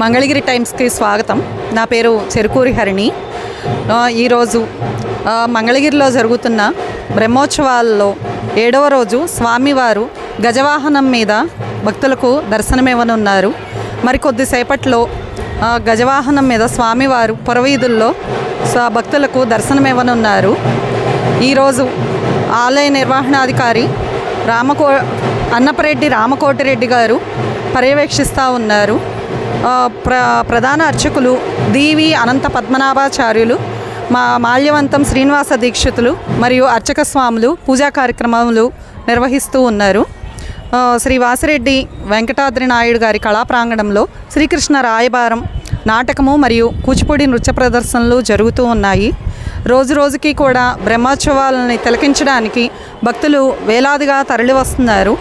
మంగళగిరి టైమ్స్కి స్వాగతం. నా పేరు చెరుకూరి హరిణి. ఈరోజు మంగళగిరిలో జరుగుతున్న బ్రహ్మోత్సవాల్లో ఏడవ రోజు స్వామివారు గజవాహనం మీద భక్తులకు దర్శనమివ్వనున్నారు. మరి కొద్దిసేపట్లో గజవాహనం మీద స్వామివారు పురవీధుల్లో భక్తులకు దర్శనమివ్వనున్నారు. ఈరోజు ఆలయ నిర్వహణాధికారి రామకో అన్నపరెడ్డి రామకోటిరెడ్డి గారు పర్యవేక్షిస్తూ ఉన్నారు. ప్ర ప్రధాన అర్చకులు దీవి అనంత పద్మనాభాచార్యులు మా మాల్యవంతం శ్రీనివాస దీక్షితులు మరియు అర్చక స్వాములు పూజా కార్యక్రమాలు నిర్వహిస్తూ ఉన్నారు. శ్రీ వాసిరెడ్డి వెంకటాద్రి నాయుడు గారి కళా ప్రాంగణంలో శ్రీకృష్ణ రాయబారం నాటకము మరియు కూచిపూడి నృత్య ప్రదర్శనలు జరుగుతూ ఉన్నాయి. రోజు రోజుకి కూడా బ్రహ్మోత్సవాలని తిలకించడానికి భక్తులు వేలాదిగా తరలి వస్తున్నారు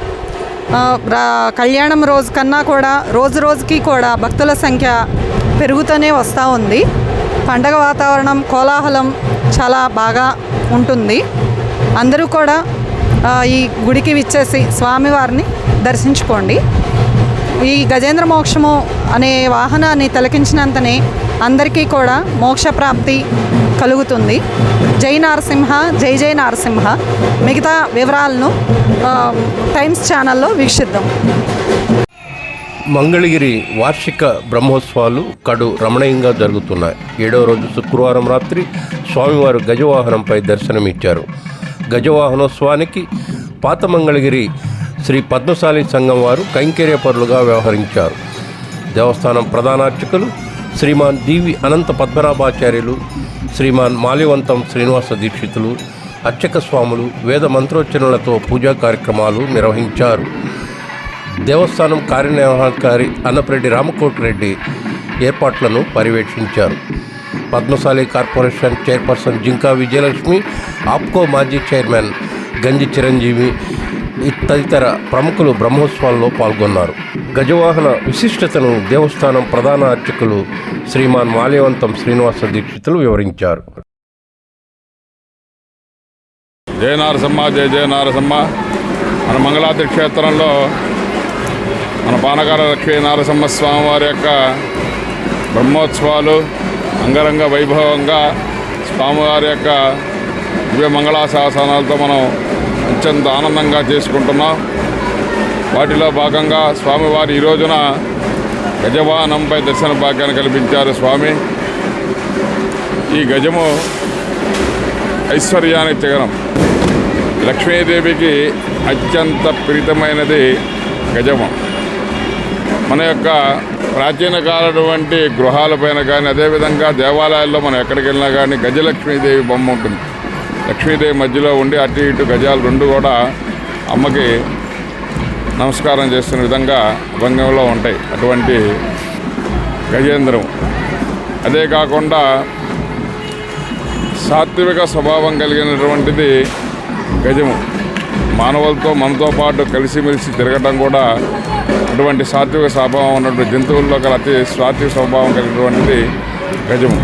కళ్యాణం రోజు కన్నా కూడా రోజు రోజుకి కూడా భక్తుల సంఖ్య పెరుగుతూనే వస్తూ ఉంది. పండగ వాతావరణం కోలాహలం చాలా బాగా ఉంటుంది. అందరూ కూడా ఈ గుడికి విచ్చేసి స్వామివారిని దర్శించుకోండి. ఈ గజేంద్ర మోక్షము అనే వాహనాన్ని తిలకించినంతనే అందరికీ కూడా మోక్ష ప్రాప్తి కలుగుతుంది. జై నారసింహ జై జై నారసింహ. మిగతా వివరాలను టైమ్స్ ఛానల్లో వీక్షిద్దాం. మంగళగిరి వార్షిక బ్రహ్మోత్సవాలు కడు రమణీయంగా జరుగుతున్నాయి. ఏడవ రోజు శుక్రవారం రాత్రి స్వామివారు గజవాహనంపై దర్శనమిచ్చారు. గజవాహనోత్సవానికి పాత మంగళగిరి శ్రీ పద్మశాలి సంఘం వారు కైంకర్యపరులుగా వ్యవహరించారు. దేవస్థానం ప్రధానార్చకులు శ్రీమాన్ డివి అనంత పద్మనాభాచార్యులు శ్రీమాన్ మాలివంతం శ్రీనివాస దీక్షితులు అర్చక స్వాములు వేద మంత్రోచ్చరణలతో పూజా కార్యక్రమాలు నిర్వహించారు. దేవస్థానం కార్యనిర్వహణాధికారి అన్నపరెడ్డి రామకోటిరెడ్డి ఏర్పాట్లను పర్యవేక్షించారు. పద్మశాలి కార్పొరేషన్ చైర్పర్సన్ జింకా విజయలక్ష్మి ఆప్కో మాజీ చైర్మన్ గంజి చిరంజీవి తదితర ప్రముఖులు బ్రహ్మోత్సవాల్లో పాల్గొన్నారు. గజవాహన విశిష్టతను దేవస్థానం ప్రధాన అర్చకులు శ్రీమాన్ మాల్యవంతం శ్రీనివాస దీక్షితులు వివరించారు. జయ నారసింహ జయ జయ నారసింహ. మన మంగళాద్రి క్షేత్రంలో మన పానకాల లక్ష్మీ నారసమ్మ స్వామివారి యొక్క బ్రహ్మోత్సవాలు అంగరంగ వైభవంగా స్వామివారి యొక్క దివ్య మంగళాశాసనాలతో మనం అత్యంత ఆనందంగా చేసుకుంటున్నాం. వాటిలో భాగంగా స్వామివారు ఈ రోజున గజవాహనంపై దర్శన భాగ్యాన్ని కల్పించారు స్వామి. ఈ గజము ఐశ్వర్యానికి చిగరం లక్ష్మీదేవికి అత్యంత ప్రీతమైనది గజము. మన యొక్క ప్రాచీన కాలటువంటి గృహాలపైన కానీ అదేవిధంగా దేవాలయాల్లో మనం ఎక్కడికి వెళ్ళినా కానీ గజలక్ష్మీదేవి బొమ్మ ఉంటుంది. లక్ష్మీదేవి మధ్యలో ఉండి అటు ఇటు గజాలు రెండు కూడా అమ్మకి నమస్కారం చేస్తున్న విధంగా భంగంలో ఉంటాయి. అటువంటి గజేంద్రం. అదే కాకుండా సాత్విక స్వభావం కలిగినటువంటిది గజము. మానవులతో మనతో పాటు కలిసిమెలిసి తిరగటం కూడా అటువంటి సాత్విక స్వభావం ఉన్నటువంటి జంతువుల్లో గల అతి సాత్విక స్వభావం కలిగినటువంటిది గజము.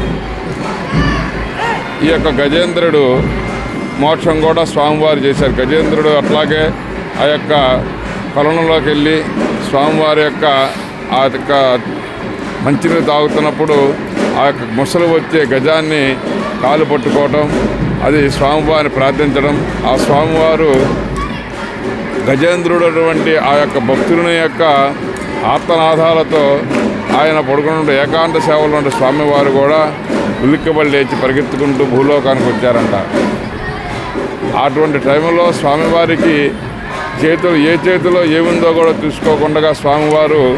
ఈ యొక్క గజేంద్రుడు మోక్షం కూడా స్వామివారు చేశారు. గజేంద్రుడు అట్లాగే ఆ యొక్క కొలనులోకి వెళ్ళి స్వామివారి యొక్క ఆ యొక్క మంచినీరు తాగుతున్నప్పుడు ఆ యొక్క ముసలు వచ్చే గజాన్ని కాలు పట్టుకోవటం అది స్వామివారిని ప్రార్థించడం ఆ స్వామివారు గజేంద్రుడు అటువంటి ఆ యొక్క భక్తుని యొక్క ఆత్మనాథాలతో ఆయన పడుకున్న ఏకాంత సేవలు ఉండే స్వామివారు కూడా ఉలిక్కబడి లేచి పరిగెత్తుకుంటూ భూలోకానికి వచ్చారంట. అటువంటి టైంలో స్వామివారికి చేతులు ఏ చేతిలో ఏముందో కూడా చూసుకోకుండా స్వామివారు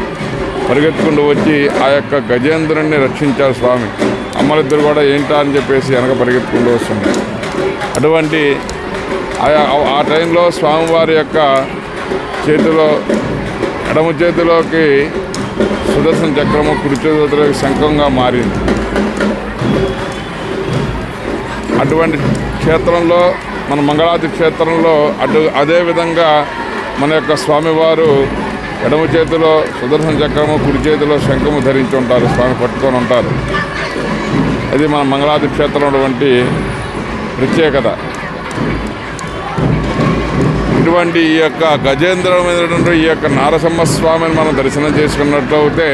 పరిగెత్తుకుంటూ వచ్చి ఆ యొక్క గజేంద్రుడిని రక్షించారు స్వామి. అమ్మలిద్దరు కూడా ఏంటా అని చెప్పేసి వెనక పరిగెత్తుకుంటూ వస్తున్నారు అటువంటి ఆ- ఆ టైంలో స్వామివారి యొక్క చేతిలో ఎడమ చేతిలోకి సుదర్శన చక్రము కుడి చేతిలోకి శంఖంగా మారింది. అటువంటి క్షేత్రంలో మన మంగళాది క్షేత్రంలో అటు అదే విధంగా మన యొక్క స్వామివారు ఎడమ చేతిలో సుదర్శన చక్రము కుడి చేతిలో శంఖము ధరించి ఉంటారు స్వామి పట్టుకొని ఉంటారు. అది మన మంగళాది క్షేత్రం వంటి ప్రత్యేకత. ఇటువంటి ఈ యొక్క గజేంద్రమైనటువంటి ఈ యొక్క నారసింహ స్వామిని మనం దర్శనం చేసుకున్నట్లయితే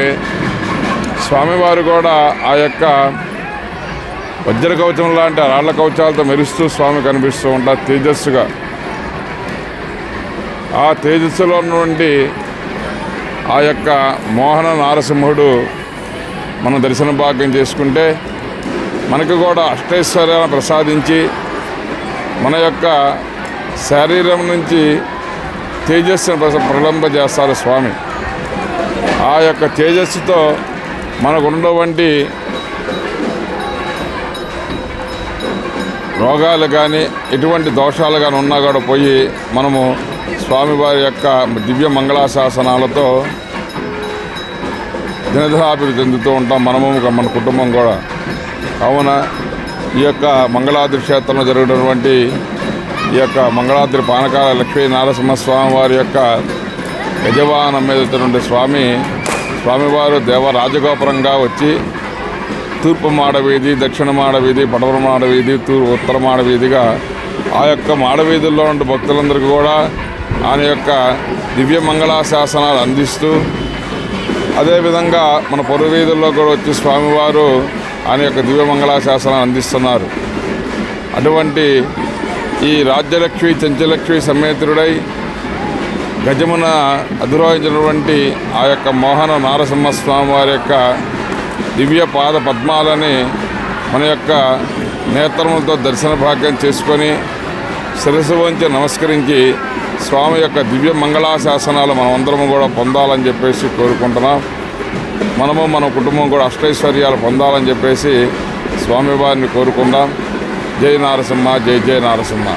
స్వామివారు కూడా ఆ యొక్క వజ్ర కవచం లాంటి రాళ్ళ కవచాలతో మెరుస్తూ స్వామి కనిపిస్తూ ఉంటారు తేజస్సుగా. ఆ తేజస్సులో నుండి ఆ యొక్క మోహన నారసింహుడు మనం దర్శన భాగ్యం చేసుకుంటే మనకు కూడా అష్టైశ్వర్యాలను ప్రసాదించి మన యొక్క శరీరం నుంచి తేజస్సును ప్రస- ప్రలంబజేస్తారు స్వామి. ఆ యొక్క తేజస్సుతో మనకు ఉన్నటువంటి రోగాలు కానీ ఎటువంటి దోషాలు కానీ ఉన్నా కూడా పోయి మనము స్వామివారి యొక్క దివ్య మంగళాశాసనాలతో దినదహాభివృద్ధి చెందుతూ ఉంటాం మనము మన కుటుంబం కూడా. కావున ఈ యొక్క మంగళాద్రి క్షేత్రంలో జరిగినటువంటి ఈ యొక్క మంగళాద్రి పానకాల లక్ష్మీ నారసింహస్వామి వారి యొక్క యజమానం మీద స్వామి స్వామివారు దేవ రాజగోపురంగా వచ్చి తూర్పు మాడవీధి దక్షిణ మాడవీధి పడవర మాడవీధి తూర్పు ఉత్తర మాడవీధిగా ఆ యొక్క మాడవీధుల్లో ఉన్న భక్తులందరికీ కూడా ఆయన యొక్క దివ్య మంగళాశాసనాలు అందిస్తూ అదేవిధంగా మన పొరువీధుల్లో కూడా వచ్చి స్వామివారు ఆయన యొక్క దివ్య మంగళాశాసనాలు అందిస్తున్నారు. అటువంటి ఈ రాజ్యలక్ష్మి చెంచలక్ష్మి సమేతుడై గజమున అధిరోహించినటువంటి ఆ యొక్క మోహన నారసింహస్వామి వారి యొక్క దివ్య పాద పద్మాలని మన యొక్క నేత్రములతో దర్శన భాగ్యం చేసుకొని శిరసు వంచి నమస్కరించి స్వామి యొక్క దివ్య మంగళాశాసనాలు మనమందరము కూడా పొందాలని చెప్పేసి కోరుకుంటున్నాం. మనము మన కుటుంబం కూడా అష్టైశ్వర్యాలు పొందాలని చెప్పేసి స్వామివారిని కోరుకుందాం. జై నారసింహ జై జయ నారసింహ.